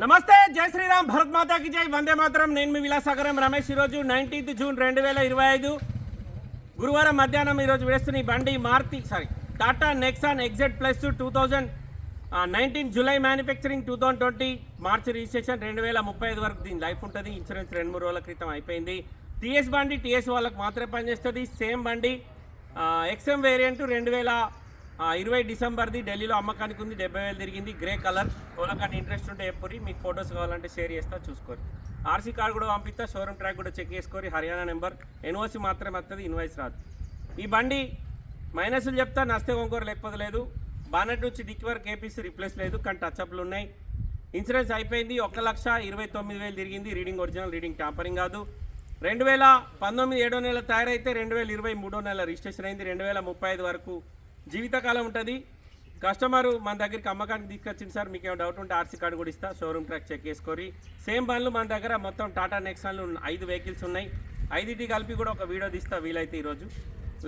నమస్తే జై శ్రీరామ్ భరత్ మాతాకి జై వందే మాతరం. నేను మీ విలాసాగరం రమేష్. ఈరోజు నైన్టీన్త్ జూన్ రెండు వేల ఇరవై ఐదు గురువారం మధ్యాహ్నం ఈరోజు వేస్తున్న ఈ బండి Maruti sorry Tata Nexon XZ plus two thousand nineteen July manufacturing two thousand twenty March registration రెండు వేల ముప్పై ఐదు వరకు దీని లైఫ్ ఉంటుంది. ఇన్సూరెన్స్ రెండు మూడు రోజుల క్రితం అయిపోయింది. టీఎస్ బండి టీఎస్ వాళ్ళకి మాత్రమే పనిచేస్తుంది. సేమ్ బండి ఎక్స్ఎం వేరియంట్ రెండు వేల ఇరవై డిసెంబర్ది ఢిల్లీలో అమ్మకానికి ఉంది డెబ్బై వేలు తిరిగింది గ్రే కలర్. వాళ్ళకన్నా ఇంట్రెస్ట్ ఉంటే ఎప్పుడు మీకు ఫొటోస్ కావాలంటే షేర్ చేస్తా చూసుకోరు. ఆర్సీ కార్డు కూడా పంపిస్తా షోరూమ్ ట్రాక్ కూడా చెక్ చేసుకోరు హర్యానా నెంబర్. ఎన్ఓసి మాత్రమే వస్తుంది ఇన్వాయిస్ రాదు. ఈ బండి మైనస్లు చెప్తా నస్తే కొనుక్కోరు లేకపోతే లేదు. బానెట్ నుంచి డిక్ వరకు ఏపీసీ రిప్లేస్ లేదు కానీ టచ్అప్లు ఉన్నాయి. ఇన్సూరెన్స్ అయిపోయింది ఒక లక్ష ఇరవై తొమ్మిది వేలు తిరిగింది రీడింగ్ ఒరిజినల్ రీడింగ్ ట్యాంపరింగ్ కాదు. రెండు వేల పంతొమ్మిది ఏడో నెల తయారైతే రెండు వేల ఇరవై మూడో నెల రిజిస్ట్రేషన్ అయింది రెండు వేల ముప్పై ఐదు వరకు జీవితకాలం ఉంటుంది. కస్టమర్ మన దగ్గరికి అమ్మకానికి తీసుకొచ్చింది సార్ మీకు ఏమైనా డౌట్ ఉంటే ఆర్సీ కార్డు కూడా ఇస్తా షోరూమ్ ట్రాక్ చెక్ చేసుకోరి. సేమ్ బండ్లు మన దగ్గర మొత్తం టాటా నెక్సాన్లు ఐదు వెహికల్స్ ఉన్నాయి. ఐదింటి కలిపి కూడా ఒక వీడియో తీస్తా వీలైతే ఈరోజు.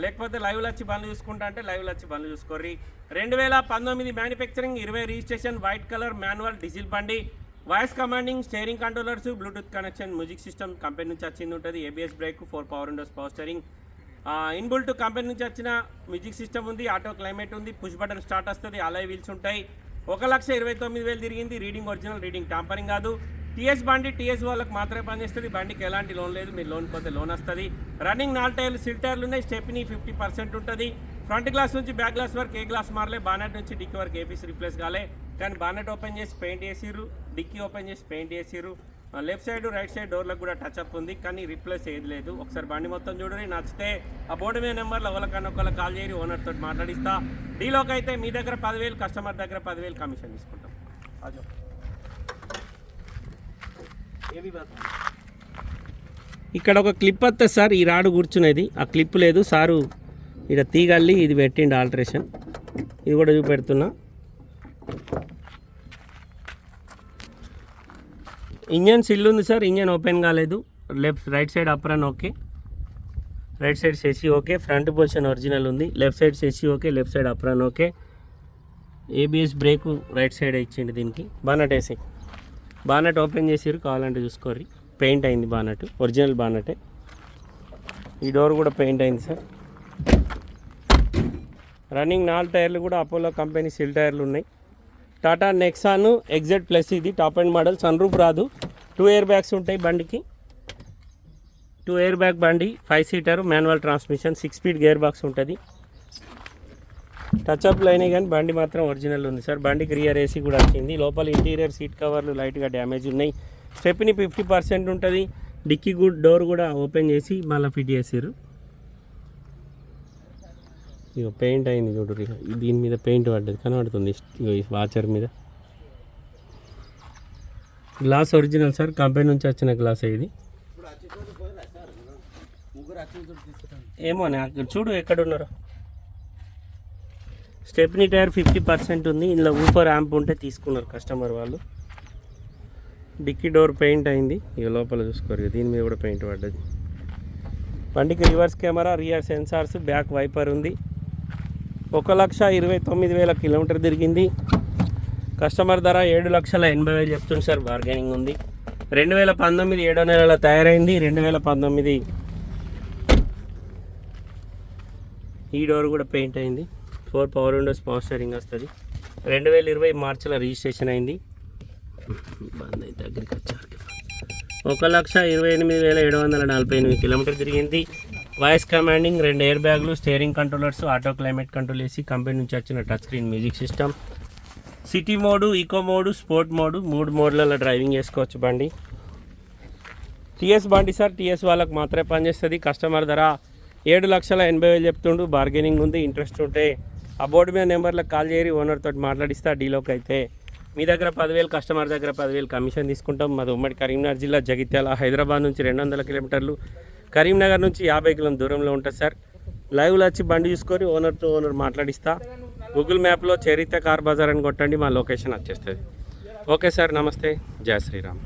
లేకపోతే లైవ్లో వచ్చి బండ్లు చూసుకుంటా అంటే లైవ్లో వచ్చి బండ్లు చూసుకోర్రి. రెండు వేల పంతొమ్మిది మ్యానుఫ్యాక్చరింగ్ ఇరవై registration white colour manual diesel బండి. Voice commanding steering controllers bluetooth connection music system company నుంచి వచ్చింది ఉంటుంది. ABS brake four power windows power steering inbuilt company నుంచి వచ్చిన మ్యూజిక్ సిస్టమ్ ఉంది ఆటో క్లైమేట్ ఉంది పుష్ బటన్ స్టార్ట్ వస్తుంది అలై వీల్స్ ఉంటాయి. ఒక లక్ష ఇరవై తొమ్మిది వేలు తిరిగింది రీడింగ్ ఒరిజినల్ రీడింగ్ టాంపరింగ్ కాదు. టీఎస్ బండి టీఎస్ వాళ్ళకి మాత్రమే పనిచేస్తుంది బండికి ఎలాంటి లోన్ లేదు మీరు లోన్ పోతే లోన్ వస్తుంది. రన్నింగ్ నాలుగు టైర్లు సిల్ టైర్లు ఉన్నాయి స్టెప్ని ఫిఫ్టీ పర్సెంట్ ఉంటుంది. ఫ్రంట్ గ్లాస్ నుంచి బ్యాక్ గ్లాస్ వరకు ఏ గ్లాస్ మారలే బానెట్ నుంచి డిక్కీ వరకు ఏపీసీ రిప్లేస్ కాలే. కానీ బానెట్ ఓపెన్ చేసి పెయింట్ వేసిర్రు డిక్కీ ఓపెన్ చేసి పెయింట్ వేసిర్రు లెఫ్ట్ సైడ్ రైట్ సైడ్ డోర్లకు కూడా టచ్ అప్ ఉంది కానీ రిప్లేస్ ఏది లేదు. ఒకసారి బండి మొత్తం చూడండి నచ్చితే ఆ బోర్డు మీద నెంబర్లో ఒకరికన్నా ఒకళ్ళ కాల్ చేయరు ఓనర్ తోటి మాట్లాడిస్తా. డీలోకి అయితే మీ దగ్గర పదివేలు కస్టమర్ దగ్గర పదివేలు కమిషన్ తీసుకుంటాం. అదో ఇక్కడ ఒక క్లిప్ వస్తుంది సార్ ఈ రాడు కూర్చునేది. ఆ క్లిప్ లేదు సారు ఇక్కడ తీగల్లి ఇది పెట్టిండు ఆల్టరేషన్ ఇది కూడా చూపెడుతున్నా. ఇంజన్ సిల్ ఉంది సార్. ఇంజన్ ఓపెన్ కాలేదు. Left right side apron okay right side సెసి okay front position original ఉంది. Left side సెసి okay left side apron okay ABS brake right side ఇచ్చిండు దీనికి. బానట్ వేసి బానట్ ఓపెన్ చేసిరు కావాలంటే చూసుకోర్రి. పెయింట్ అయింది బానట్. ఒరిజినల్ బానటే. ఈ డోర్ కూడా పెయింట్ అయింది సార్. రన్నింగ్ నాలుగు టైర్లు కూడా అపోలో కంపెనీ సిల్ టైర్లు ఉన్నాయి. టాటా నెక్సాన్ ఎగ్జెట్ ప్లస్ ఇది top and model sunroof రాదు. టూ ఇయర్ బ్యాగ్స్ ఉంటాయి బండికి. టూ ఇయర్ బ్యాగ్ బండి five seater manual transmission six speed gearbox ఉంటుంది టచ్అప్లు అయినాయి కానీ బండి మాత్రం ఒరిజినల్ ఉంది సార్. బండికి రియర్ ఏసీ కూడా వచ్చింది. లోపల ఇంటీరియర్ సీట్ కవర్లు లైట్గా డ్యామేజ్ ఉన్నాయి. స్టెప్ని ఫిఫ్టీ పర్సెంట్ ఉంటుంది. డిక్కీ గుడ్ డోర్ కూడా ఓపెన్ చేసి మళ్ళీ ఫిట్ చేసారు ఇక పెయింట్ అయింది చూడు దీని మీద పెయింట్ పడ్డది కనబడుతుంది ఇగో ఈ వాచర్ మీద. గ్లాస్ ఒరిజినల్ సార్ కంపెనీ నుంచి వచ్చిన గ్లాస్ ఇది. ఏమో అక్కడ చూడు ఎక్కడ ఉన్నారు స్టెప్నీ టైర్ ఫిఫ్టీ పర్సెంట్ ఉంది ఇందులో ఊపర్ యాంప్ ఉంటే తీసుకున్నారు కస్టమర్ వాళ్ళు. డిక్కీ డోర్ పెయింట్ అయింది ఇక లోపల చూసుకోరు ఇక దీని మీద కూడా పెయింట్ పడ్డది. బండికి reverse camera rear sensors back wiper ఉంది. ఒక లక్ష ఇరవై తొమ్మిది వేల కిలోమీటర్ తిరిగింది. కస్టమర్ ధర ఏడు లక్షల ఎనభై వేలు చెప్తుంది సార్ బార్గెనింగ్ ఉంది. రెండు వేల పంతొమ్మిది ఏడో నెలలో తయారైంది. రెండు వేల పంతొమ్మిది ఈ డోర్ కూడా పెయింట్ అయింది. Four power windows power steering వస్తుంది. రెండు వేల ఇరవై మార్చిలో రిజిస్ట్రేషన్ అయింది. బంద్ అయితే దగ్గరికి వచ్చారు ఒక లక్ష ఇరవై ఎనిమిది వేల ఏడు వందల నలభై ఎనిమిది కిలోమీటర్ తిరిగింది. వాయిస్ కమాండింగ్ రెండు ఎయిర్ బ్యాగులు steering controllers auto climate control వేసి కంపెనీ నుంచి వచ్చిన touch screen music system. City mode eco mode sport mode మూడు మోడ్లలో డ్రైవింగ్ చేసుకోవచ్చు బండి. టీఎస్ బండి సార్ టీఎస్ వాళ్ళకి మాత్రమే పనిచేస్తుంది. కస్టమర్ ధర ఏడు లక్షల ఎనభై వేలు చెప్తుండు. బార్గెనింగ్ ఉంది ఇంట్రెస్ట్ ఉంటే. ఆ బోర్డు మీద నెంబర్లకు కాల్ చేయరి ఓనర్తో మాట్లాడిస్తే మాట్లాడిస్తా డీలోకి అయితే. మీ దగ్గర పదివేలు కస్టమర్ దగ్గర పదివేలు కమిషన్ తీసుకుంటాం. మాది ఉమ్మడి కరీంనగర్ జిల్లా జగిత్యాల హైదరాబాద్ నుంచి రెండు వందల కిలోమీటర్లు. కరీంనగర్ నుంచి యాభై కిలోమీటర్ దూరంలో ఉంటుంది సార్. లైవ్లో వచ్చి బండి చూసుకొని ఓనర్తో ఓనర్ మాట్లాడిస్తా. గూగుల్ మ్యాప్లో చరిత్ర కార్ బజార్ అని కొట్టండి మా లొకేషన్ వచ్చేస్తుంది. ఓకే సార్ నమస్తే. జయ శ్రీరామ్.